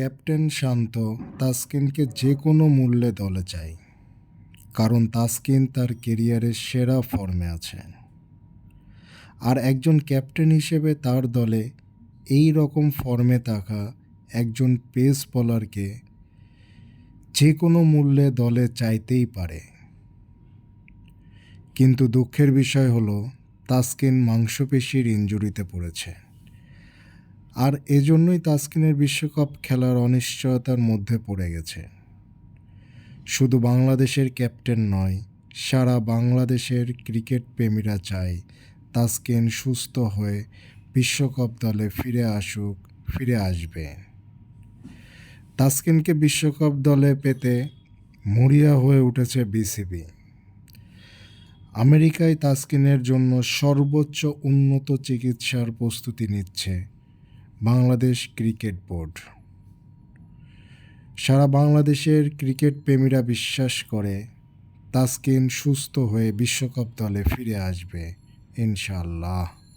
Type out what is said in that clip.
Captain শান্ত তাসকিনকে যে কোনো মূল্যে দলে চাই, কারণ তাসকিন তার কেরিয়ারের সেরা ফর্মে আছে। আর একজন ক্যাপ্টেন হিসেবে তার দলে এই রকম ফর্মে থাকা একজন পেস বোলারকে যে কোনো মূল্যে দলে চাইতেই পারে। কিন্তু দুঃখের বিষয় হলো, তাসকিন মাংসপেশির ইঞ্জুরিতে পড়েছে। আর এজন্যই তাসকিনের বিশ্বকাপ খেলার অনিশ্চয়তার মধ্যে পড়ে গেছে। শুধু বাংলাদেশের ক্যাপ্টেন নয়, সারা বাংলাদেশের ক্রিকেট প্রেমীরা চায় তাসকিন সুস্থ হয়ে বিশ্বকাপ দলে ফিরে আসুক, ফিরে আসবে। তাসকিনকে বিশ্বকাপ দলে পেতে মরিয়া হয়ে উঠেছে বিসিবি। আমেরিকায় তাসকিনের জন্য সর্বোচ্চ উন্নত চিকিৎসার প্রস্তুতি নিচ্ছে বাংলাদেশ ক্রিকেট বোর্ড। সারা বাংলাদেশের ক্রিকেট প্রেমীরা বিশ্বাস করে, তাসকিন সুস্থ হয়ে বিশ্বকাপ দলে ফিরে আসবে ইনশাল্লাহ